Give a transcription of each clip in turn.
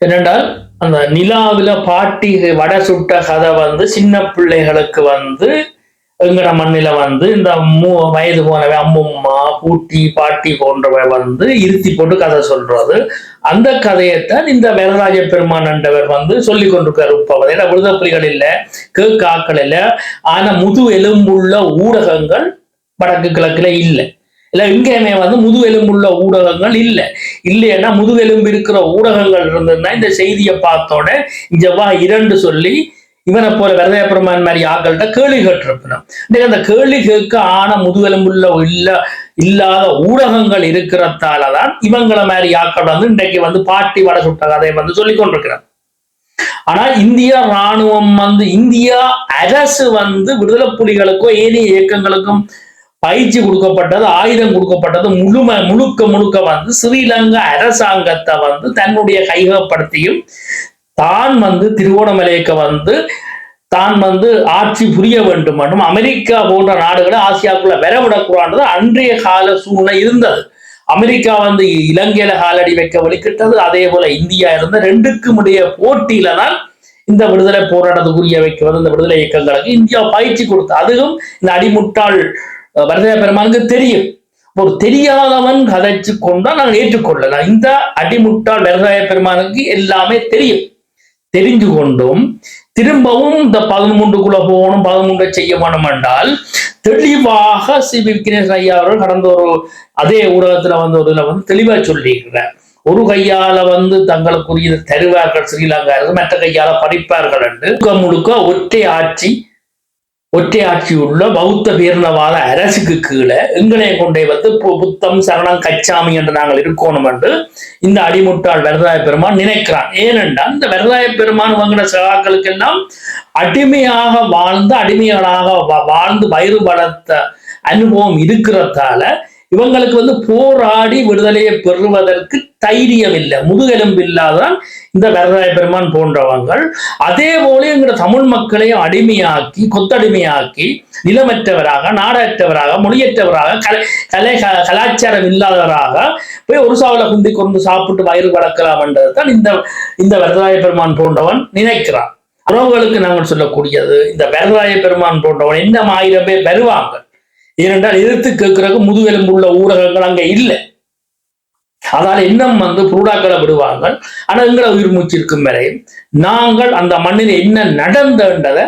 என்னென்றால் அந்த நிலாவில பாட்டி வடை சுட்ட கதை வந்து சின்ன பிள்ளைகளுக்கு வந்து எங்கட மண்ணில வந்து இந்த மூ வயது போனவை அம்மும்மா பூட்டி பாட்டி போன்றவை வந்து இருத்தி போட்டு கதை சொல்றது. அந்த கதையைத்தான் இந்த வரராஜ பெருமான் என்றவர் வந்து சொல்லி கொண்டிருக்காரு இப்ப ஏன்னா விடுதலை இல்லை இல்ல கேக்காக்கள் இல்லை. ஆனா முது எலும்புள்ள ஊடகங்கள் வடக்கு கிழக்குல இல்லை. இல்ல இங்கேயுமே வந்து முதுகெலும்புள்ள ஊடகங்கள் இல்லை. இல்லைன்னா முதுகெலும்பு இருக்கிற ஊடகங்கள் இருந்ததுன்னா இந்த செய்தியை பார்த்தோட இங்க இரண்டு சொல்லி இவனை போல வெறதைய பெருமான் மாதிரி ஆக்கள்கிட்ட கேள்வி கேட்டிருப்பணும் இன்னைக்கு அந்த கேள்வி கேட்க ஆன முதுகெலும்புள்ள இல்ல இல்லாத ஊடகங்கள் இருக்கிறதால தான் இவங்களை மாதிரி ஆக்கள் வந்து இன்றைக்கு வந்து பாட்டி வட சுட்ட கதையை வந்து சொல்லி கொண்டிருக்கிறார் ஆனா இந்தியா ராணுவம் வந்து இந்தியா அரசு வந்து விடுதலை புலிகளுக்கும் ஏனைய இயக்கங்களுக்கும் பயிற்சி கொடுக்கப்பட்டது ஆயுதம் கொடுக்கப்பட்டது முழும முழுக்க முழுக்க வந்து ஸ்ரீலங்கா அரசாங்கத்தை வந்து தன்னுடைய கையகப்படுத்தியும் தான் வந்து திருவோணமலைக்கு வந்து தான் வந்து ஆட்சி புரிய வேண்டும் என்றும் அமெரிக்கா போன்ற நாடுகளை ஆசியாவுக்குள்ள வரவிடக்கூடாது அன்றைய கால சூழ்நிலை இருந்தது. அமெரிக்கா வந்து இலங்கையில காலடி வைக்க வலிக்கிட்டது அதே போல இந்தியா இருந்த ரெண்டுக்கும் உடைய போட்டியில தான் இந்த விடுதலை போராட்டத்துக்குரிய வைக்க வந்து இந்த விடுதலை இயக்கங்களுக்கு இந்தியா பயிற்சி கொடுத்து அதுவும் இந்த அடிமுட்டாள் வரதா பெருமானுக்கு தெரியும். ஒரு தெரியாதவன் கதைச்சு கொண்டா நாங்கள் ஏற்றுக்கொள்ளலாம். இந்த அடிமுட்டால் வரதாய பெருமானுக்கு எல்லாமே தெரியும். தெரிஞ்சு கொண்டும் திரும்பவும் இந்த பதிமூன்றுக்குள்ள போகணும் பதிமூன்றை செய்ய வேணும் என்றால் தெளிவாக சி வி விக்னேஷ் ஐயா அவர்கள் கடந்த ஒரு அதே ஊடகத்துல வந்து ஒரு இதுல வந்து தெளிவா சொல்லியிருக்கிறார். ஒரு கையால வந்து தங்களுக்குரிய தருவார்கள் ஸ்ரீலங்கா அரசு மற்ற கையால படிப்பார்கள் என்று. முழுக்க முழுக்க ஒற்றை ஆட்சி ஒற்றையாட்சியுள்ள உள்ள பௌத்த பேரினவாத அரசுக்கு கீழே எங்களை கொண்டே வந்து பு- புத்தம் சரணம் கச்சாமி என்று நாங்கள் இருக்கணும் என்று இந்த அடிமுட்டாள் வரதாய பெருமான் நினைக்கிறான். ஏனென்றால் இந்த வரதாய பெருமான் வங்கின சகாக்களுக்கெல்லாம் அடிமையாக வாழ்ந்து அடிமைகளாக வா- வாழ்ந்து வயிறு வளர்த்த அனுபவம் இருக்கிறதால இவங்களுக்கு வந்து போராடி விடுதலையை பெறுவதற்கு தைரியம் இல்லை முதுகெலும்பு இல்லாதான் இந்த வரதாய பெருமான் போன்றவங்கள். அதே போல எங்களோட தமிழ் மக்களையும் அடிமையாக்கி கொத்தடிமையாக்கி நிலமற்றவராக நாடற்றவராக மொழியற்றவராக கலை கலை கலாச்சாரம் இல்லாதவராக போய் ஒரு சாவில குந்தி கொண்டு சாப்பிட்டு வயிறு வளர்க்கலாம் என்றதுதான் இந்த இந்த வரதாய பெருமான் போன்றவன் நினைக்கிறான். உறவுகளுக்கு நாங்கள் சொல்லக்கூடியது இந்த வரதாய பெருமான் போன்றவன் என்ன ஆயிரம் பேர் வருவாங்க. ஏனென்றால் எதிர்த்து முதுகெலும்பு முதுகெலும்புள்ள ஊடகங்கள் அங்கே இல்லை. அதால் இன்னும் வந்து புரூடாக்களை விடுவாங்க ஆனால் எங்களை உயிர் மூச்சு இருக்கும் வரையும் நாங்கள் அந்த மண்ணில் என்ன நடந்தன்றதை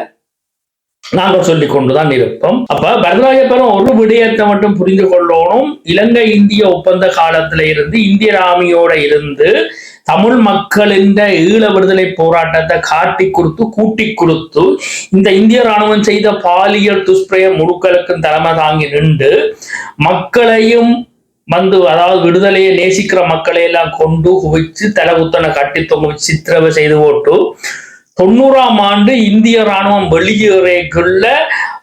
நாங்கள் சொல்லி கொண்டுதான் இருப்போம். அப்ப வரலாயப்பெரும் ஒரு விடயத்தை மட்டும் புரிந்து கொள்ளணும். இலங்கை இந்திய ஒப்பந்த காலத்துல இருந்து இந்திய ராமியோட இருந்து தமிழ் மக்களின் ஈழ விடுதலை போராட்டத்தை காட்டி கொடுத்து கூட்டி கொடுத்து இந்த இந்திய ராணுவம் செய்த பாலியல் துஷ்பிரய முழுக்களுக்கும் தலைமை தாங்கி நின்று மக்களையும் வந்து அதாவது விடுதலையை நேசிக்கிற மக்களை எல்லாம் கொண்டு குவிச்சு தலை குத்தனை கட்டி தொங்க சித்திரவை செய்து போட்டு தொண்ணூறாம் ஆண்டு இந்திய ராணுவம் வெளியேறக்குள்ள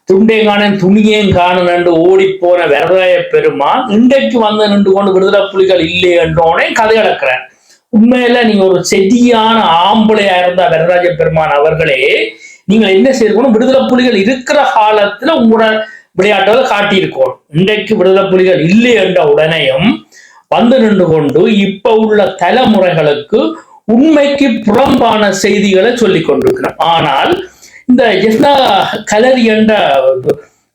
துண்டேங்கானன் துணியேங்கானன் என்று ஓடி போன வரதாய பெருமான் இன்றைக்கு வந்து நின்று கொண்டு விடுதலை புலிகள் இல்லை என்றோனே கதை அளக்கிறார். உண்மையில நீங்க ஒரு செடியான ஆம்பளையா இருந்த வரராஜ பெருமான் அவர்களே நீங்கள் என்ன செய்யணும் விடுதலை புலிகள் இருக்கிற காலத்துல உங்களோட விளையாட்டுகள் காட்டியிருக்கோம். இன்றைக்கு விடுதலை புலிகள் இல்லை என்ற உடனேயும் வந்து நின்று கொண்டு இப்ப உள்ள தலைமுறைகளுக்கு உண்மைக்கு புறம்பான செய்திகளை சொல்லிக் கொண்டிருக்கிறோம். ஆனால் இந்த ஜெஸ்னா கலரி என்ற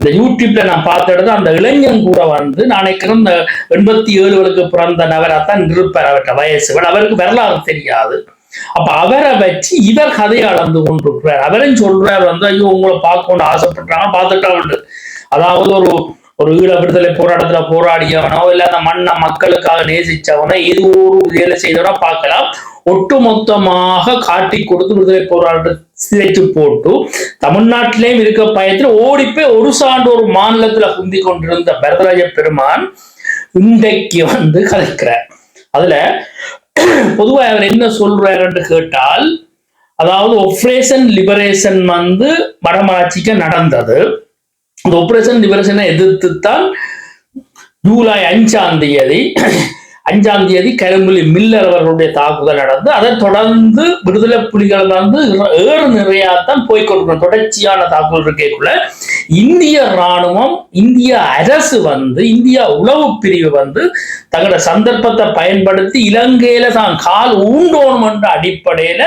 இந்த யூடியூப்ல நான் பார்த்த அந்த இளைஞன் கூட வந்து நான் நினைக்கிறேன் இந்த எண்பத்தி ஏழுகளுக்கு பிறந்த நபராத்தான் இருப்பார் அவர்கிட்ட வயசு. அவருக்கு வரலாறு தெரியாது. அப்ப அவரை வச்சு இவர் கதையை அளந்து கொண்டிருக்கிறார். அவரும் சொல்றார் வந்து ஐயோ உங்களை பார்க்கணும்னு ஆசைப்படுறாங்க பார்த்துட்டா அதாவது ஒரு ஒரு ஈழ விடுதலை போராட்டத்துல போராடியவனோ இல்ல அந்த மண்ணை மக்களுக்காக நேசிச்சவனோ ஏதோ ஒரு வேலை செய்தவனோ பார்க்கலாம். ஒட்டுமொத்தமாக காட்டி கொடுத்து விடுதலை போராட்ட சிதைச்சு போட்டு தமிழ்நாட்டிலேயும் இருக்க பயத்துல ஓடிப்போய் ஒரு சாண்டு ஒரு மாநிலத்துல குந்தி கொண்டிருந்த பரதராஜ பெருமான் இன்றைக்கு வந்து கலைக்கிறார் அதுல பொதுவா அவர் என்ன சொல்றாருன்னு கேட்டால் அதாவது ஒப்ரேஷன் லிபரேஷன் வந்து வடமராட்சிக்கு நடந்தது. அந்த ஒப்ரேஷன் லிபரேஷனை எதிர்த்துத்தான் ஜூலை அஞ்சாம் தேதி அஞ்சாம் தேதி கரும்புலி மில்லர் அவர்களுடைய தாக்குதல் நடந்து அதை தொடர்ந்து விடுதலை புலிகள் வந்து ஏறு நிறையாத்தான் போய்கொண்டிருக்கணும் தொடர்ச்சியான தாக்குதல் இருக்கக்குள்ள இந்திய ராணுவம் இந்திய அரசு வந்து இந்தியா உளவு பிரிவு வந்து தங்களோட சந்தர்ப்பத்தை பயன்படுத்தி இலங்கையில தான் கால் ஊண்டோணும் என்ற அடிப்படையில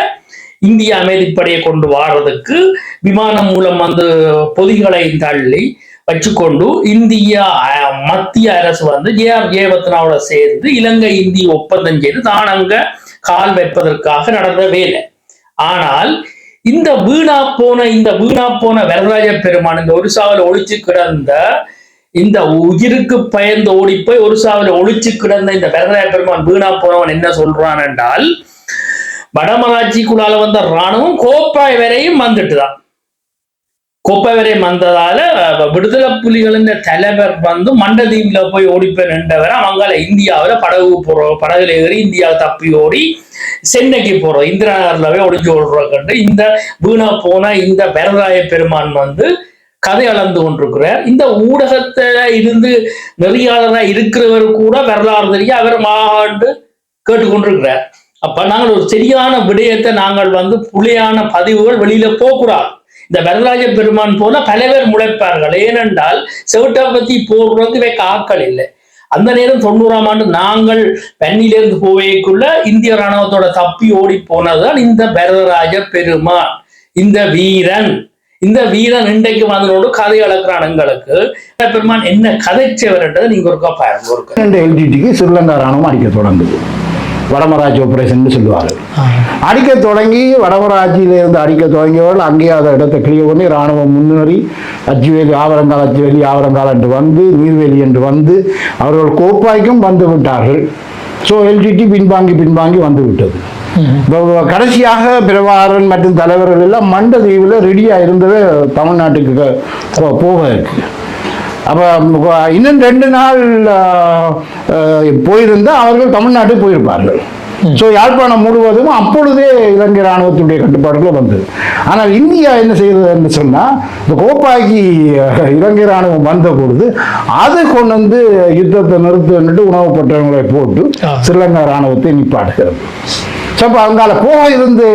இந்திய அமைதிப்படையை கொண்டு வாடுறதுக்கு விமானம் மூலம் வந்து பொதிகளை தள்ளி வச்சுக்கொண்டு இந்தியா அஹ், மத்திய அரசு வந்து ஜே ஆர் ஜெயவத்னாவோட சேர்ந்து இலங்கை இந்திய ஒப்பந்தம் செய்து தான் அங்க கால் வைப்பதற்காக நடந்த வேலை. ஆனால் இந்த வீணா போன இந்த வீணா போன வரராஜ பெருமான் இந்த ஒரிசாவில் ஒளிச்சு கிடந்த இந்த உயிருக்கு பயந்து ஓடி போய் ஒரிசாவில் ஒளிச்சு கிடந்த இந்த வரராஜ பெருமான் வீணா போனவன் என்ன சொல்றான் என்றால் வடமராட்சிக்குள்ளால வந்த ராணுவம் கோப்பாய் வரையும் வந்துட்டுதான் கோப்பை வரையும் வந்ததால விடுதலை புலிகளின் தலைவர் வந்து மண்டதீவுல போய் ஓடிப்போய் நின்றவர் அவங்கள இந்தியாவுல படகு போறோம் படகுல ஏறி இந்தியா தப்பி ஓடி சென்னைக்கு போறோம். இந்திரா நகர்ல போய் ஒளிஞ்சு ஓடுறோம் கண்டு இந்த வீணா போன இந்த வரராய பெருமான் வந்து கதை அளந்து கொண்டிருக்கிறார். இந்த ஊடகத்துல இருந்து நெறியாளராக இருக்கிறவர் கூட வரலாறு தெரிய அவர் மாண்டு கேட்டுக்கொண்டிருக்கிறார். அப்ப நாங்கள் ஒரு சரியான விடயத்தை நாங்கள் வந்து புலியான பதிவுகள் வெளியில போகக்கூடாது. இந்த வரதராஜ பெருமான் போல பல பேர் முளைப்பார்கள். ஏனென்றால் செவிட்டை பத்தி போடுறதுக்கு வைக்க இல்லை. அந்த நேரம் தொண்ணூறாம் ஆண்டு நாங்கள் பெண்ணிலிருந்து போவேக்குள்ள இந்திய ராணுவத்தோட தப்பி ஓடி போனதுதான் இந்த பரதராஜ பெருமான் இந்த வீரன். இந்த வீரன் இன்றைக்கு வந்தனோடு கதை அளக்கிறான் எங்களுக்கு. பெருமான் என்ன கதைச்சவர்ன்றதை நீங்க ஒருக்கா பாருங்க ஒரு எல்டிடிக்கு ஸ்ரீலங்கா ராணுவம் அடிக்க தொடங்குது. வடமராட்சி ஆப்ரேஷன் சொல்லுவார். அடிக்க தொடங்கி வடமராட்சியில இருந்து அடிக்க தொடங்கியவர்கள் அங்கேயே அதை இடத்தை கிளியர் பண்ணி ராணுவம் முன்னேறி அச்சுவேலி ஆவரங்கால் அச்சுவேலி ஆவரங்கால் என்று வந்து நீர்வேலி என்று வந்து அவர்கள் கோப்பாய்க்கும் வந்து விட்டார்கள். ஸோ எல்டிடி பின்வாங்கி பின்வாங்கி வந்து விட்டது. கடைசியாக பிரபாகரன் மற்றும் தலைவர்கள் எல்லாம் மண்டதீவில் ரெடியாக இருந்தது தமிழ்நாட்டுக்கு போக இருக்கு அப்போ இன்னும் ரெண்டு நாள் ஆஹ், ஆஹ், போயிருந்தா அவர்கள் தமிழ்நாட்டுக்கு போயிருப்பார்கள். ஸோ யாழ்ப்பாணம் முழுவதும் அப்பொழுதே இலங்கை ராணுவத்துடைய கட்டுப்பாடுகள் வந்தது. ஆனால் இந்தியா என்ன செய்தது என்று சொன்னால் இந்த கோப்பாக்கி இலங்கை ராணுவம் வந்த பொழுது அதை கொண்டு வந்து யுத்தத்தை நிறுத்துன்னுட்டு உணவு பட்டவங்களை போட்டு. ஸ்ரீலங்கா ராணுவத்தை நிப்பாட்டுகிறது. ஸோ அப்போ அங்கால போக இருந்து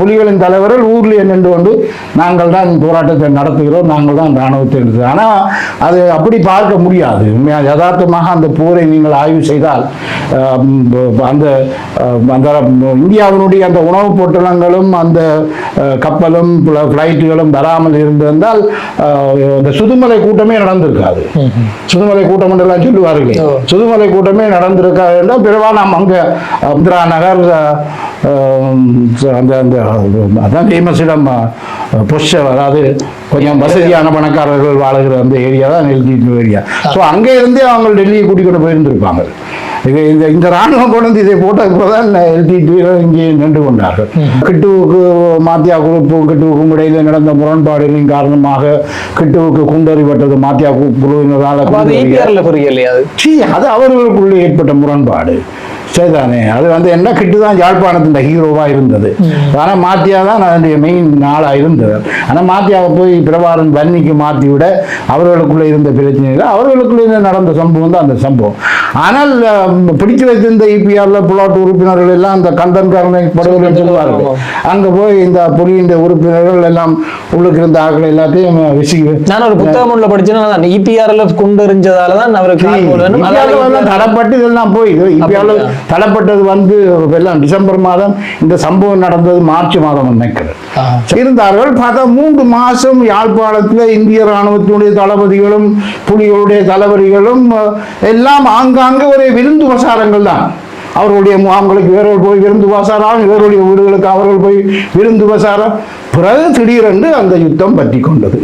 புலிகளின் தலைவர்கள் ஊர்லேயே நின்று கொண்டு நாங்கள் தான் போராட்டத்தை நடத்துகிறோம் நாங்கள் தான் ராணுவத்தை எடுத்து ஆனால் அது அப்படி பார்க்க முடியாது. உண்மையா யதார்த்தமாக அந்த போரை நீங்கள் ஆய்வு செய்தால் அந்த அந்த இந்தியாவினுடைய அந்த உணவுப் பொட்டலங்களும் அந்த கப்பலும் ஃப்ளைட்டுகளும் வராமல் இருந்திருந்தால் இந்த சுதுமலை கூட்டமே நடந்திருக்காது. சுதுமலை கூட்டம் என்றெல்லாம் சொல்லுவார்களே. சுதுமலை கூட்டமே நடந்திருக்காது என்றால் பிறவா நாம் அங்கே இந்திரா நகர் அந்த அந்த அதான் ஃபேமஸ் இடம் புஷ் அதாவது கொஞ்சம் வசதியான பணக்காரர்கள் வாழுகிற அந்த ஏரியா தான் நெல்தி ஏரியா ஸோ அங்கே இருந்தே அவங்க டெல்லியை கூட்டிக்கொண்டு போயிருந்திருப்பாங்க. இது இந்த இந்த ராணுவம் கொண்டு இதை போட்டதுக்கு தான் எல்டி இங்கே நின்று கொண்டார்கள். கிட்டுவுக்கு மாத்தியா குழுப்பும் கிட்டுவுக்கும் இடையில நடந்த முரண்பாடுகளின் காரணமாக கிட்டுவுக்கு குண்டறிப்பட்டது மாத்தியா குழுவினரால் அது அவர்களுக்குள்ளே ஏற்பட்ட முரண்பாடு. சரிதானே அது வந்து என்ன கிட்டு தான் யாழ்ப்பாணத்தின் ஹீரோவா இருந்தது. ஆனா மாத்தியா தான் அதனுடைய மெயின் நாளா இருந்தது. ஆனா மாத்தியாவை போய் பிரபாரன் வன்னிக்கு மாத்தி விட அவர்களுக்குள்ள இருந்த பிரச்சனைகள் அவர்களுக்குள்ள நடந்த சம்பவம் தான் அந்த சம்பவம். ஆனால் பிடிச்சு வைத்திருந்த இபிஆர்ல புலாட் உறுப்பினர்கள் எல்லாம் அந்த கந்தன் கருணை படுகொலை சொல்லுவார்கள். அங்க போய் இந்த புலியின் உறுப்பினர்கள் எல்லாம் உள்ளுக்கு இருந்த ஆட்கள் எல்லாத்தையும் விசி நான் ஒரு புத்தகம் ஒன்றுல படிச்சேன்னா இபிஆர்ல கொண்டு எறிஞ்சதால தான் அவருக்கு தடப்பட்டு இதெல்லாம் போயிது இந்தியாவில் அப்படியா? தடப்பட்டது வந்து எல்லாம் டிசம்பர் மாதம் இந்த சம்பவம் நடந்தது மார்ச் மாதம் நினைக்கிறேன் ஆ. இருந்தார்கள் பார்த்தா மூன்று மாசம் யாழ்ப்பாணத்தில் இந்திய ராணுவத்தினுடைய தளபதிகளும் புலிகளுடைய தளபதிகளும் எல்லாம் ஆங்காங்கே ஒரு விருந்து பிரசாரங்கள் தான் அவர்களுடைய முகாம்களுக்கு வேறவர் போய் விருந்து பிரசாரம் இவருடைய வீடுகளுக்கு அவர்கள் போய் விருந்து பிரசாரம் பிறகு திடீரென்று அந்த யுத்தம் பற்றி கொண்டது.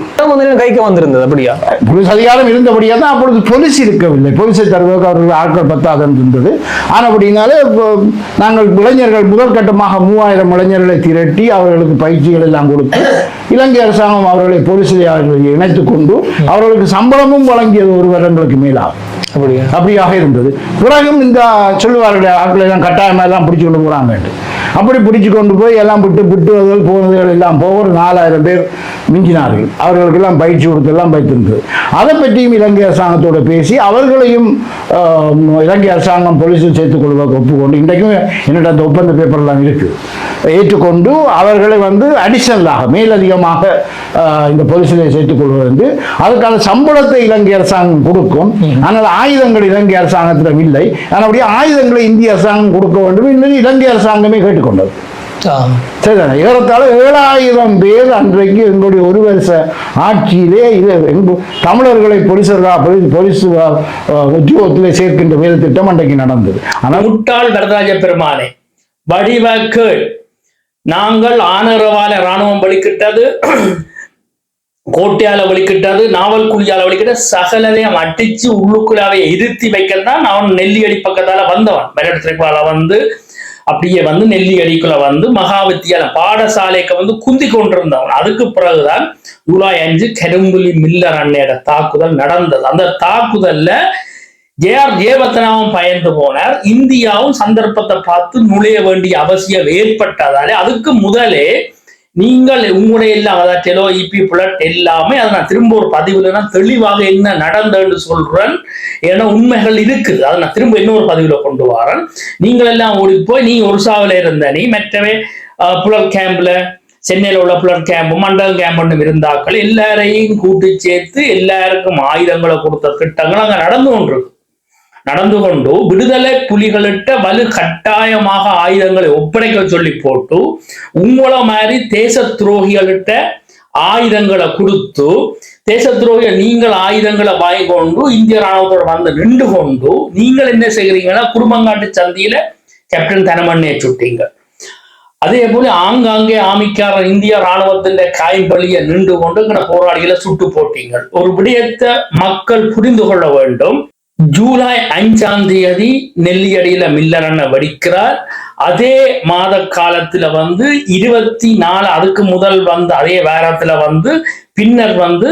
கைக்கு வந்திருந்தது அப்படியா? போலீஸ் அதிகாரம் இருந்தபடியாக தான் அப்பொழுது போலீஸ் இருக்கவில்லை. போலீஸை தருவதற்கு அவர்கள் ஆட்கள் பத்தாதன் இருந்தது. ஆனபடினாலே இப்போ நாங்கள் இளைஞர்கள் முதல் கட்டமாக மூவாயிரம் இளைஞர்களை திரட்டி அவர்களுக்கு பயிற்சிகள் எல்லாம் கொடுத்து இலங்கை அரசாங்கம் அவர்களை போலீஸில் இணைத்துக் கொண்டு அவர்களுக்கு சம்பளமும் வழங்கியது ஒரு வருடங்களுக்கு மேலாகும். அப்படியாக இருந்தது. பிறகும் இந்த சொல்லுவார்கள் ஆட்களை எல்லாம் கட்டாயமாக எல்லாம் பிடிச்சு கொண்டு போகிறாங்க அப்படி பிடிச்சு கொண்டு போய் எல்லாம் விட்டு விட்டுவதுகள் போனதுகள் எல்லாம் போக ஒரு நாலாயிரம் பேர் மிஞ்சினார்கள். அவர்களுக்கெல்லாம் பயிற்சி கொடுத்தெல்லாம் வைத்திருந்தது. அதை பற்றியும் இலங்கை அரசாங்கத்தோட பேசி அவர்களையும் இலங்கை அரசாங்கம் போலீஸில் சேர்த்துக் கொள்வதற்கு ஒப்புக்கொண்டு இன்றைக்கும் என்னிடம் அந்த ஒப்பந்த பேப்பர்லாம் இருக்கு. ஏற்றுக்கொண்டு அவர்களை வந்து அடிஷனலாக மேலதிகமாக இந்த போலீஸில் சேர்த்துக் கொள்வது வந்து அதுக்கான சம்பளத்தை இலங்கை அரசாங்கம் கொடுக்கும். ஆனால் ஆயுதங்கள் இலங்கை அரசாங்கத்திடம் இல்லை. அப்படியே ஆயுதங்களை இந்திய அரசாங்கம் கொடுக்க வேண்டும் என்று இலங்கை அரசாங்கமே கேட்டுக்கொண்டது. சரிதானே? ஏறத்தாழ ஏழாயிரம் பேர் அன்றைக்கு எங்களுடைய ஒரு வருஷ ஆட்சியிலே இது தமிழர்களை போலீசர்களா போலீஸ் உத்தியோகத்திலே சேர்க்கின்ற வேலை திட்டம் அன்றைக்கு நடந்தது. ஆனால் முட்டாள் வரதராஜ பெருமானே வடிவக்கு நாங்கள் ஆனரவால ராணுவம் வலிக்கிட்டது கோட்டையால வலிக்கிட்டது நாவல் குழியால வலிக்கிட்ட சகலதையும் அடிச்சு உள்ளுக்குள்ளாவே இருத்தி வைக்கத்தான் அவன் நெல்லியடி பக்கத்தால வந்தவன். மெரட் வந்து அப்படியே வந்து நெல்லியடிக்குள்ள வந்து மகாவித்தியாலயம் பாடசாலைக்கு வந்து குந்தி கொண்டிருந்தவன். அதுக்கு பிறகுதான் ஜூலை அஞ்சு கரும்புலி மில்லர் அன்னையோட தாக்குதல் நடந்தது. அந்த தாக்குதல்ல ஜே ஆர் ஜெயவர்த்தனாவும் பயந்து போனார். இந்தியாவும் சந்தர்ப்பத்தை பார்த்து நுழைய வேண்டிய அவசியம் ஏற்பட்டதாலே அதுக்கு முதலே நீங்கள் உங்களுடைய எல்லாம் அதாவது டெலோ இபி புலட் எல்லாமே அதை நான் திரும்ப ஒரு பதிவில் நான் தெளிவாக என்ன நடந்ததுன்னு சொல்கிறேன் ஏன்னா உண்மைகள் இருக்குது. அதை நான் திரும்ப இன்னொரு பதிவில் கொண்டு வரேன். நீங்கள் எல்லாம் ஓடி போய் நீ ஒரிசாவில் இருந்த நீ மற்றவே அஹ், புலட் சென்னையில் உள்ள புலர் கேம்ப் மண்டல் கேம்ப் இருந்தாக்கள் எல்லாரையும் கூட்டி சேர்த்து எல்லாருக்கும் ஆயுதங்களை கொடுத்த திட்டங்கள் அங்கே நடந்து கொண்டிருக்கு. நடந்து கொண்டு விடுதலை புலிகளிட்ட வலு கட்டாயமாக ஆயுதங்களை ஒப்படைக்க சொல்லி போட்டு உங்களை மாதிரி தேச துரோகிகளிட்ட ஆயுதங்களை கொடுத்து தேச துரோகிய நீங்கள் ஆயுதங்களை வாங்கி கொண்டு இந்திய ராணுவத்தோட வந்து நின்று கொண்டு நீங்கள் என்ன செய்கிறீங்கன்னா குடும்பங்காட்டு சந்தியில கேப்டன் தனமண்ணே சுட்டீங்க. அதே போல ஆங்காங்கே ஆமிக்கார இந்திய ராணுவத்தின் காய்பலிய நின்று கொண்டு போராளிகளை சுட்டு போட்டீங்க. ஒரு விடயத்தை மக்கள் புரிந்து கொள்ள வேண்டும். ஜூலை அஞ்சாம் தேதி நெல்லியடியில மில்லரனை வடிக்கிறார். அதே மாத காலத்துல வந்து இருபத்தி நாலு அதுக்கு முதல் வந்து அதே வாரத்துல வந்து பின்னர் வந்து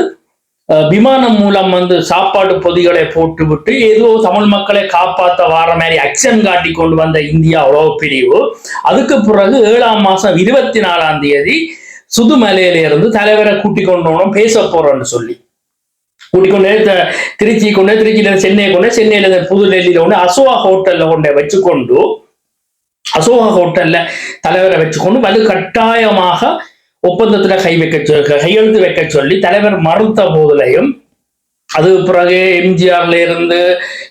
விமானம் மூலம் வந்து சாப்பாடு பொதிகளை போட்டுவிட்டு ஏதோ தமிழ் மக்களை காப்பாத்த வார மாதிரி அக்ஷன் காட்டி கொண்டு வந்த இந்தியா உளவு பிரிவு. அதுக்கு பிறகு ஏழாம் மாசம் இருபத்தி நாலாம் தேதி சுதுமலையில இருந்து தலைவரை கூட்டிக் கொண்டு பேச போறோம்னு சொல்லி. கூட்டிக் கொண்டே த- திருச்சி கொண்டு திருச்சியில சென்னை கொண்டு சென்னையில இருந்து புது டெல்லியில அசோகா ஹோட்டல்ல கொண்டு வச்சுக்கொண்டு அசோகா ஹோட்டல்ல தலைவரை வச்சுக்கொண்டு வலு கட்டாயமாக ஒப்பந்தத்துல கை வைக்க கையெழுத்து வைக்க சொல்லி தலைவர் மறுத்த போதிலையும் அது பிறகு எம்ஜிஆர்ல இருந்து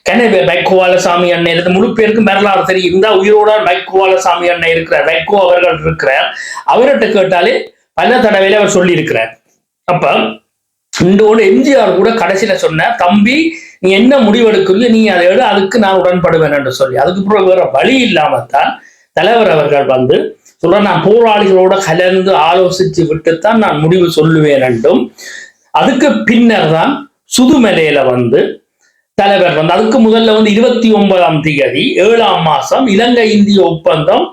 கனவே வைகோவாலசாமி அண்ணன் இருந்து முழு பேருக்கும் வரலாறு தெரியும். இருந்தா உயிரோட வைகோவாலசாமி அண்ணன் இருக்கிறார் வைகோ அவர்கள் இருக்கிறார். அவர்கிட்ட கேட்டாலே பல தடவையில அவர் சொல்லி இருக்கிறார் அப்ப இந்தோட எம்ஜிஆர் கூட கடைசியில சொன்ன தம்பி நீ என்ன முடிவெடுக்கிறீங்க நீ அதை எடு அதுக்கு நான் உடன்படுவேன் என்று சொல்லி. அதுக்கு பிறகு வேற வழி இல்லாமத்தான் தலைவர் அவர்கள் வந்து சொல்ற நான் போராளிகளோட கலந்து ஆலோசித்து விட்டுத்தான் நான் முடிவு சொல்லுவேன் என்றும். அதுக்கு பின்னர் தான் சுதுமலையில வந்து தலைவர் வந்து அதுக்கு முதல்ல வந்து இருபத்தி ஒன்பதாம் தேதி ஏழாம் மாசம் இலங்கை இந்திய ஒப்பந்தம்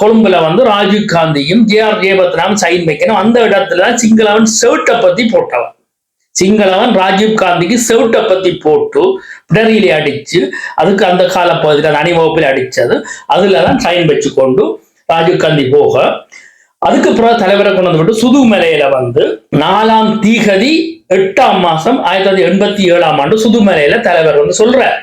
கொழும்புல வந்து ராஜீவ் காந்தியும் ஜே ஆர் ஜெயபத்ராவும் சைன் வைக்கணும். அந்த இடத்துல சிங்களவன் செவிட்டை பத்தி போட்டவன். சிங்களவன் ராஜீவ் காந்திக்கு செவிட்டை பத்தி போட்டு பிடரியிலே அடிச்சு அதுக்கு அந்த கால பகுதியில் அணிவகுப்பில் அடிச்சது. அதுல தான் சைன் வச்சு கொண்டு ராஜீவ் காந்தி போக. அதுக்கு பிறகு தலைவரை கொண்டு வந்துவிட்டு சுதுமலையில வந்து நாலாம் தீகதி எட்டாம் மாசம் ஆயிரத்தி தொள்ளாயிரத்தி எண்பத்தி ஏழாம் ஆண்டு சுதுமலையில தலைவர் வந்து சொல்றார்.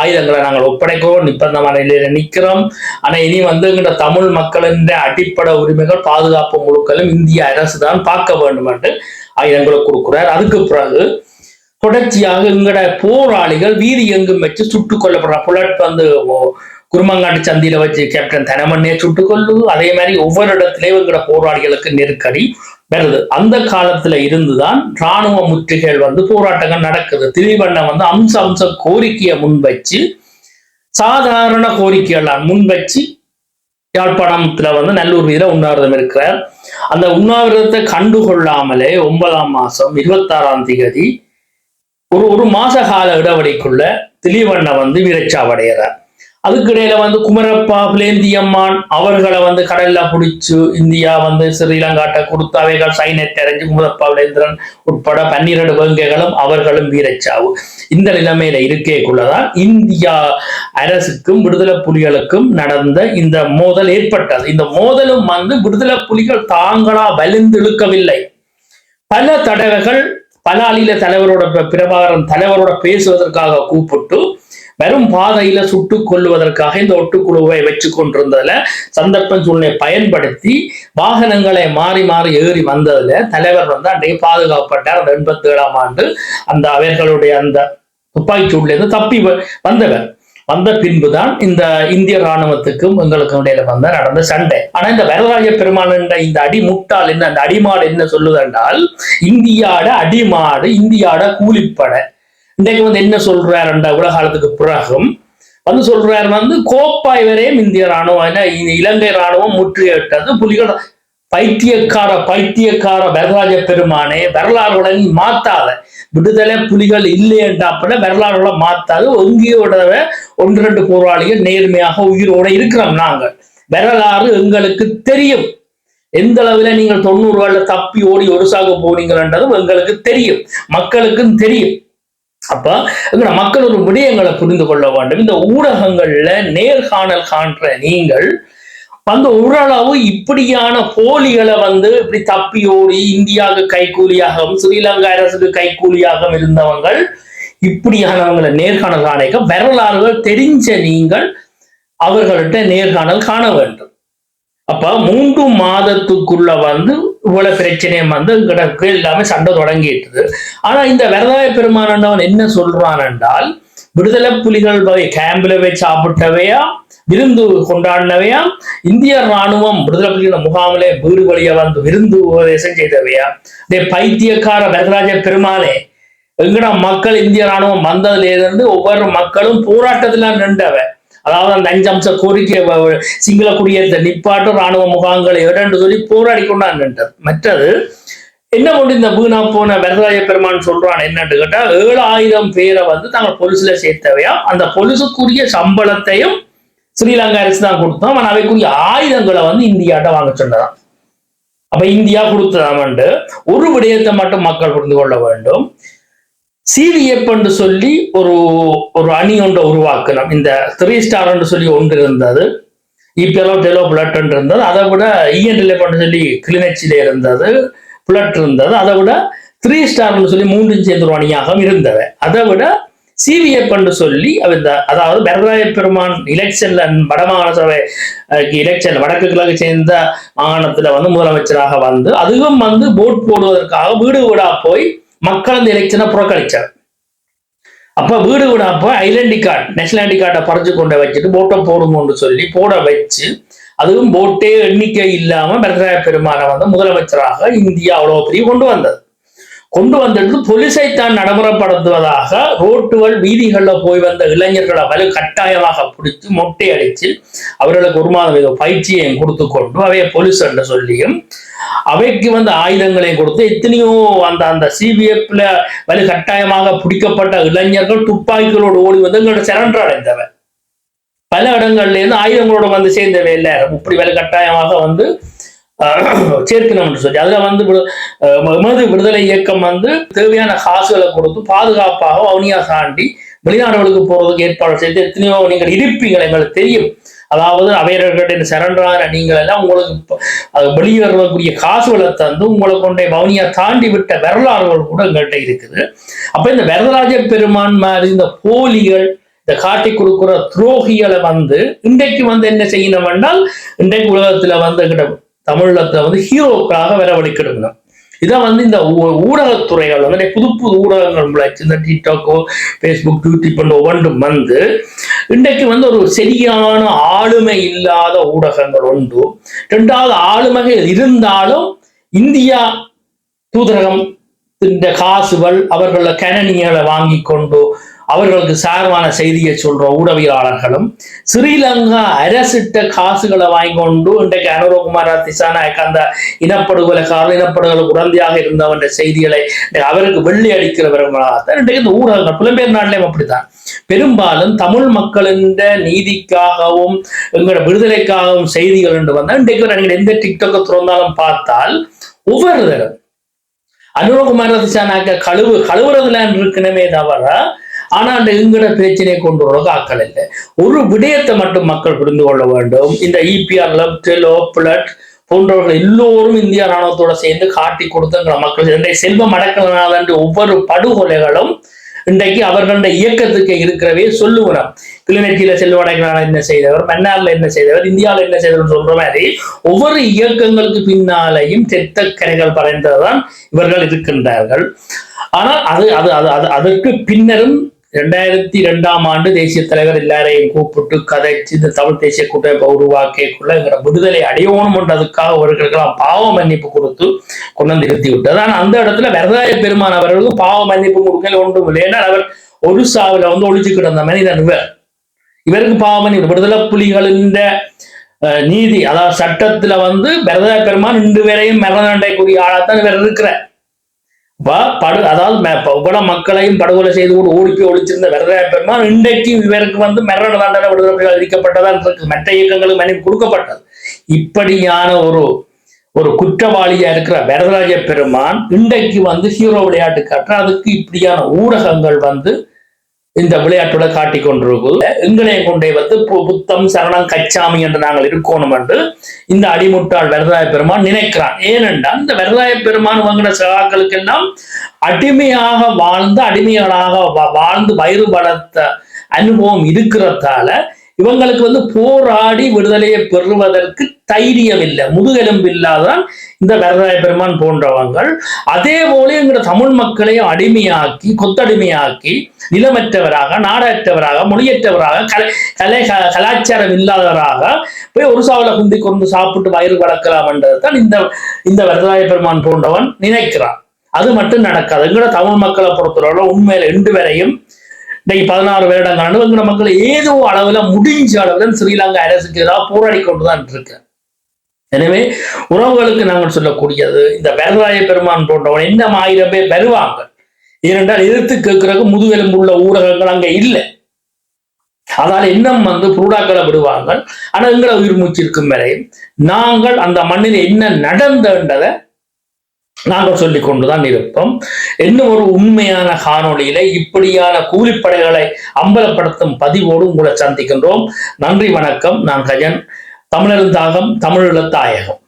ஆயுதங்களை நாங்கள் ஒப்படைக்கிறோம் நிப்பந்தமான நிலையில நிற்கிறோம். ஆனா இனி வந்து எங்கட தமிழ் மக்களின் அடிப்படை உரிமைகள் பாதுகாப்பு முழுக்களும் இந்திய அரசு தான் பார்க்க வேண்டும் என்று ஆயுதங்களை கொடுக்கிறார். அதுக்கு பிறகு தொடர்ச்சியாக எங்கட போராளிகள் வீதி எங்கும் வச்சு சுட்டுக் கொல்லப்படுற புலட் வந்து குருமங்காட்டு சந்தியில வச்சு கேப்டன் தனமண்ணே சுட்டுக்கொள்ளு அதே மாதிரி ஒவ்வொரு இடத்துலயும் எங்கட போராளிகளுக்கு நெருக்கடி வருது. அந்த காலத்துல இருந்துதான் ராணுவ முற்றுகைகள் வந்து போராட்டங்கள் நடக்குது. திரிவண்ணம் வந்து அம்ச அம்ச கோரிக்கையை முன்வச்சு சாதாரண கோரிக்கைகள் முன்வச்சு யாழ்ப்பாணத்துல வந்து நல்லூர் வீதியில உண்ணாவிரதம் இருக்கிறார். அந்த உண்ணாவிரதத்தை கண்டுகொள்ளாமலே ஒன்பதாம் மாசம் இருபத்தாறாம் தேதி ஒரு ஒரு மாச கால இடைவெளிக்குள்ள திலீவண்ண வந்து வீரச்சாவடைகிறார். அதுக்கிடையில வந்து குமரப்பா பிளேந்தியம்மான் அவர்களை வந்து கடல்ல பிடிச்சு இந்தியா வந்து ஸ்ரீலங்காட்ட கொடுத்து அவைகள் சைனை அறிஞ்சு குமரப்பா விளேந்திரன் உட்பட பன்னிரண்டு வேங்கைகளும் அவர்களும் வீரச்சாவு. இந்த நிலைமையில இருக்கேக்குள்ளதான் இந்தியா அரசுக்கும் விடுதலை புலிகளுக்கும் நடந்த இந்த மோதல் ஏற்பட்டது. இந்த மோதலும் வந்து விடுதலை புலிகள் தாங்களா வலிந்து இழுக்கவில்லை. பல தடவைகள் பலாலில தலைவரோட பிரபாகரன் தலைவரோட பேசுவதற்காக கூப்பிட்டு வெறும் பாதையில சுட்டுக் கொள்வதற்காக இந்த ஒட்டுக்குழுவை வச்சு கொண்டிருந்ததுல சந்தர்ப்பம் சூழ்நிலை பயன்படுத்தி வாகனங்களை மாறி மாறி ஏறி வந்ததுல தலைவர் வந்து அன்றைய பாதுகாப்பட்டார். அந்த எண்பத்தி ஏழாம் ஆண்டு அந்த அவர்களுடைய அந்த துப்பாக்கி சூட்டிலிருந்து தப்பி வ- வந்தவர். வந்த பின்புதான் இந்த இந்திய ராணுவத்துக்கும் எங்களுக்கும் இடையில வந்த நடந்த சண்டை. ஆனா இந்த வரதராஜ பெருமாள் என்ற இந்த அடி முட்டாள் என்ன அந்த அடிமாடு என்ன சொல்லுது என்றால் இந்தியாட அடிமாடு இந்தியாட கூலிப்படை. இன்றைக்கு வந்து என்ன சொல்றாரு என்ற உலகாலத்துக்கு பிறகும்? வந்து சொல்றாரு வந்து கோப்பாய் வரையும் இந்திய ராணுவம் என்ன இலங்கை ராணுவம் முற்றுகையிட்டது. புலிகள் பைத்தியக்கார பைத்தியக்கார வரலாஜ பெருமானே வரலாறுடன் மாத்தாத. விடுதலை புலிகள் இல்லை என்றாப்பட வரலாறுகளை மாத்தாது. ஒங்கியோடவ ஒன்று ரெண்டு போராளிகள் நேர்மையாக உயிரோட இருக்கிறோம் நாங்கள். வரலாறு எங்களுக்கு தெரியும். எந்த அளவுல நீங்கள் தொண்ணூறுகள்ல தப்பி ஓடி ஒரு சாக போனீங்கன்றதும் எங்களுக்கு தெரியும். மக்களுக்கும் தெரியும். அப்ப மக்கள் ஒரு விடயங்களை புரிந்து கொள்ள வேண்டும். இந்த ஊடகங்கள்ல நேர்காணல் காண்ற நீங்கள் வந்து ஓரளவு இப்படியான போலிகளை வந்து இப்படி தப்பி ஓடி இந்தியாவுக்கு கைக்கூலியாகவும் ஸ்ரீலங்கா அரசுக்கு கைக்கூலியாகவும் இருந்தவங்கள் இப்படியானவங்களை நேர்காணல் காணிக்க வரலாறுகள் தெரிஞ்ச நீங்கள் அவர்கள்ட்ட நேர்காணல் காண வேண்டும். அப்ப மூன்று மாதத்துக்குள்ள வந்து இவ்வளவு பிரச்சனையும் வந்து கிடக்கு எல்லாமே சண்டை தொடங்கிட்டுது. ஆனா இந்த வரதாய பெருமானவன் என்ன சொல்றான் என்றால் விடுதலை புலிகள் வகை கேம்பில் வச்சு சாப்பிட்டவையா? விருந்து கொண்டாடினவையா? இந்திய ராணுவம் விடுதலை புலிகள் முகாமிலே வீடு வழியா வந்து விருந்து உபதேசம் செய்தவையா? இதே பைத்தியக்கார வரதராஜ பெருமானே எங்கடா மக்கள் இந்திய ராணுவம் வந்ததுல இருந்து ஒவ்வொரு மக்களும் போராட்டத்துல நின்றவன் அதாவது அந்த அஞ்சு அம்ச கோரிக்கை சிங்கள குடியேற்ற நிப்பாட்டு ராணுவ முகாம்களை இரண்டு சொல்லி போராடி கொண்டாந்து மற்றது என்ன கொண்டு இந்த வீணா போன வரதராஜ பெருமான் சொல்றான் என்னன்னு கேட்டா ஏழாயிரம் பேரை வந்து தாங்கள் பொலிசுல சேர்த்தவையா? அந்த பொலிசுக்குரிய சம்பளத்தையும் ஸ்ரீலங்கா அரசு தான் கொடுத்தோம். ஆனால் அவைக்குரிய ஆயுதங்களை வந்து இந்தியாட்ட வாங்க சொன்னதான் அப்ப இந்தியா கொடுத்ததாமண்டு ஒரு விடயத்தை மட்டும் மக்கள் புரிந்து கொள்ள வேண்டும். சிவிஎப் என்று சொல்லி ஒரு ஒரு அணி ஒன்றை உருவாக்கணும் இந்த த்ரீ ஸ்டார் என்று சொல்லி ஒன்று இருந்தது. இபிஎலோ டெலோ பிளட் இருந்தது. அதை விட இஎன் என்று சொல்லி கிளிநொச்சியில இருந்தது. பிளட் இருந்தது. அதை விட த்ரீ ஸ்டார்னு சொல்லி மூன்று சேர்ந்த ஒரு அணியாக இருந்தது. அதை விட சிவிஎப் என்று சொல்லி இந்த அதாவது வரராய பெருமான் எலெக்ஷன்ல வடமாகாண சபை எலெக்ஷன் வடக்கு கிழக்கு சேர்ந்த மாகாணத்துல வந்து முதலமைச்சராக வந்து அதுவும் வந்து போட் போடுவதற்காக வீடு வீடா போய் மக்கள் அந்த எலெக்ஷனை புறக்கணிச்சார். அப்ப வீடு விட அப்போ ஐடென்டி கார்டு நேஷனல் ஐடி கார்டை பறிச்சு கொண்டு வச்சுட்டு போட்டை போடுங்கன்னு சொல்லி போட வச்சு அதுவும் போட்டே எண்ணிக்கை இல்லாம வரதராய பெருமானை வந்து முதலமைச்சராக இந்தியா அவ்வளவு பெரிய கொண்டு வந்தது. கொண்டு வந்தது போலீஸை தான் நடைமுறைப்படுத்துவதாக ரோட்டுகள் வீதிகள்ல போய் வந்த இளைஞர்களை வலு கட்டாயமாக பிடித்து மொட்டை அடிச்சு அவர்களுக்கு ஒரு மாதம் ஏதோ பயிற்சியையும் கொடுத்து கொண்டு அவைய போலீஸ் என்று சொல்லியும் அவைக்கு வந்து ஆயுதங்களையும் கொடுத்து எத்தனையோ அந்த அந்த சிபிஎஃப்ல வலு கட்டாயமாக பிடிக்கப்பட்ட இளைஞர்கள் துப்பாக்கிகளோடு ஓடி வந்து எங்களோட சரண்டர் அடைந்தவர். பல இடங்கள்ல இருந்து ஆயுதங்களோட வந்து சேர்ந்தவை இல்லை இப்படி வலு கட்டாயமாக வந்து சேர்க்கணும் என்று சொல்லி. அதுல வந்து விடு- எமது விடுதலை இயக்கம் வந்து தேவையான காசுகளை கொடுத்து பாதுகாப்பாக வவுனியா தாண்டி வெளிநாடுகளுக்கு போறதுக்கு ஏற்பாடு செய்து எத்தனையோ நீங்கள் இருப்பீங்கள் எங்களுக்கு தெரியும். அதாவது அவையர்கிட்ட சரண்டராகிற நீங்கள் எல்லாம் உங்களுக்கு அது வெளியேறக்கூடிய காசுகளை தந்து உங்களை கொண்டே வவுனியா தாண்டி விட்ட வரலாறுகள் கூட எங்கள்கிட்ட இருக்குது. அப்ப இந்த வரதராஜ பெருமான் மாதிரி இந்த போலிகள் இந்த காட்டி கொடுக்குற துரோகிகளை வந்து இன்றைக்கு வந்து என்ன செய்யணும் என்றால் இன்றைக்கு உலகத்துல வந்து கிட்ட தமிழகத்தை வந்து ஹீரோக்காக வரவழைக்கிடுங்க இதை வந்து இந்த ஊடகத்துறைகள் வந்து புது புது ஊடகங்கள் முளைச்சு இந்த டிக்டாக்கோ ஃபேஸ்புக் யூடியூப் போன்ற ஒவ்வொன்றும் வந்து இன்றைக்கு வந்து ஒரு சரியான ஆளுமை இல்லாத ஊடகங்கள் ஒன்று ரெண்டாவது ஆளுமை இருந்தாலும் இந்தியா தூதரகம் இந்த காசுகள் அவர்கள கணனிகளை வாங்கி கொண்டு அவர்களுக்கு சார்பான செய்தியை சொல்ற ஊடகவியலாளர்களும் ஸ்ரீலங்கா அரசிட்ட காசுகளை வாங்கி கொண்டு இன்றைக்கு அனுரகுமார் திசாநாயக் அந்த இனப்படுகொலைக்காரர் இனப்படுகொலை உடந்தையாக இருந்தவன் செய்திகளை அவருக்கு வெள்ளி அடிக்கிறவர்களாகத்தான் இன்றைக்கு இந்த ஊடகங்கள் புலம்பெயர் நாட்டிலையும் அப்படித்தான். பெரும்பாலும் தமிழ் மக்களின் நீதிக்காகவும் எங்களோட விடுதலைக்காகவும் செய்திகள் என்று வந்தால் இன்றைக்கு நீங்கள் எந்த டிக்டாக்கை திறந்தாலும் பார்த்தால் ஒவ்வொரு தரம் அனுரகுமார திசாநாயக்க கழுவு கழுவுறதுல இருக்கணுமே தவிர ஆனா அந்த எங்கட பிரச்சனையை கொண்டு வரக்கு ஆக்கள் இல்லை. ஒரு விடயத்தை மட்டும் மக்கள் புரிந்து கொள்ள வேண்டும். இந்த இபிஆர் லெப்ட் லோப்லட் போன்றவர்கள் எல்லோரும் இந்திய ராணுவத்தோட சேர்ந்து காட்டி கொடுத்தங்கிற மக்கள். இன்றைய செல்வம் அடக்கலனாதன்று ஒவ்வொரு படுகொலைகளும் இன்றைக்கு அவர்களுடைய இயக்கத்துக்கு இருக்கிறவே சொல்லுவனம் கிளிநொச்சியில செல்வடைகளான என்ன செய்தவர் மன்னார்ல என்ன செய்தவர் இந்தியாவில் என்ன செய்தவர் சொல்ற மாதிரி ஒவ்வொரு இயக்கங்களுக்கு பின்னாலேயும் தெத்த கரைகள் பறைந்ததுதான் இவர்கள் இருக்கின்றார்கள். ஆனால் அது அது அது அது அதற்கு பின்னரும் ரெண்டாயிரத்தி ரெண்டாம் ஆண்டு தேசிய தலைவர் எல்லாரையும் கூப்பிட்டு கதைச்சு இந்த தமிழ் தேசிய கூட்டமைப்பை உருவாக்கிக்குள்ள எங்கிற விடுதலை அடையணும் என்றதுக்காக அவர்களுக்கெல்லாம் பாவ மன்னிப்பு கொடுத்து கொண்டு வந்து நிறுத்தி விட்டது ஆனால் அந்த இடத்துல வரதாய பெருமான் அவர்களுக்கு பாவ மன்னிப்பு கொடுக்கல ஒன்றும் இல்லை. ஏன்னா அவர் ஒரு சாவில வந்து ஒழிச்சு கிடந்த மனிதன் இவர். இவருக்கு பாவ மன்னிப்பு விடுதலை புலிகளின் நீதி அதாவது சட்டத்துல வந்து வரதாய பெருமான் இன்று வரையும் மரணதண்டைக்குரிய ஆளாத்தான் இவர் இருக்கிறார். படு அதாவது உபட மக்களையும் படுகொலை செய்து கொண்டு ஓடிப்பி ஒழிச்சிருந்த வரதாய பெருமான் இன்றைக்கு இவருக்கு வந்து மரண தண்டனை விடுதலை புலிகள் இருக்கு மற்ற இயக்கங்களுக்கு மனைவி கொடுக்கப்பட்டது. இப்படியான ஒரு ஒரு குற்றவாளியா இருக்கிற வரதராஜ பெருமான் இன்றைக்கு வந்து ஹீரோ விளையாட்டு காட்டுற அதுக்கு இப்படியான ஊடகங்கள் வந்து இந்த விளையாட்டோட காட்டி கொண்டிருக்கும் எங்களையும் கொண்டே வந்து பு- புத்தம் சரணம் கச்சாமி என்று நாங்கள் இருக்கணும் என்று இந்த அடிமுட்டாள் வரதாய பெருமான் நினைக்கிறான். ஏனென்றால் இந்த வரதாய பெருமான் வங்கிற சகாக்களுக்கெல்லாம் அடிமையாக வாழ்ந்து அடிமைகளாக வா- வாழ்ந்து வயிறு வளர்த்த அனுபவம் இருக்கிறதால இவங்களுக்கு வந்து போராடி விடுதலையை பெறுவதற்கு தைரியம் இல்லை முதுகெலும்பு இல்லாதான் இந்த வரதாய பெருமான் போன்றவங்கள் அதே போல எங்கிற தமிழ் மக்களையும் அடிமையாக்கி கொத்தடிமையாக்கி நிலமற்றவராக நாடற்றவராக மொழியற்றவராக கலை கலை கலாச்சாரம் இல்லாதவராக போய் ஒரு சாவில குந்தி கொண்டு சாப்பிட்டு வயிறு வளர்க்கலாம் என்றதுதான் இந்த இந்த வரதாய பெருமான் போன்றவன் நினைக்கிறான். அது மட்டும் நடக்காது. எங்கட தமிழ் மக்களை பொறுத்தவரை உண்மையில ரெண்டு வரையும் இன்னைக்கு பதினாறு வருடங்கள் அனுபவங்கிற மக்கள் ஏதோ அளவுல முடிஞ்ச அளவுல ஸ்ரீலங்கா அரசுக்கு எதிராக போராடி கொண்டுதான் இருக்கு. எனவே உறவுகளுக்கு நாங்கள் சொல்லக்கூடியது இந்த வேதராய பெருமான் போன்றவன் என்ன ஆயிரம் பேர் வருவாங்க. ஏனென்றால் எதிர்த்து முதுவெலும்பு உள்ள ஊடகங்கள் அங்க இல்லை. அதால் இன்னும் வந்து புரூடாக்களை விடுவாங்க ஆனால் எங்களை உயிர் மூச்சு இருக்கும் வரை நாங்கள் அந்த மண்ணில் என்ன நடந்தன்றதை நாங்கள் சொல்லி கொண்டுதான் இருப்போம். இன்னும் ஒரு உண்மையான காணொளியில இப்படியான கூலிப்படைகளை அம்பலப்படுத்தும் பதிவோடு உங்களை சந்திக்கின்றோம். நன்றி வணக்கம். நான் கஜன். தமிழருந்தாகம் தமிழீழ தாயகம்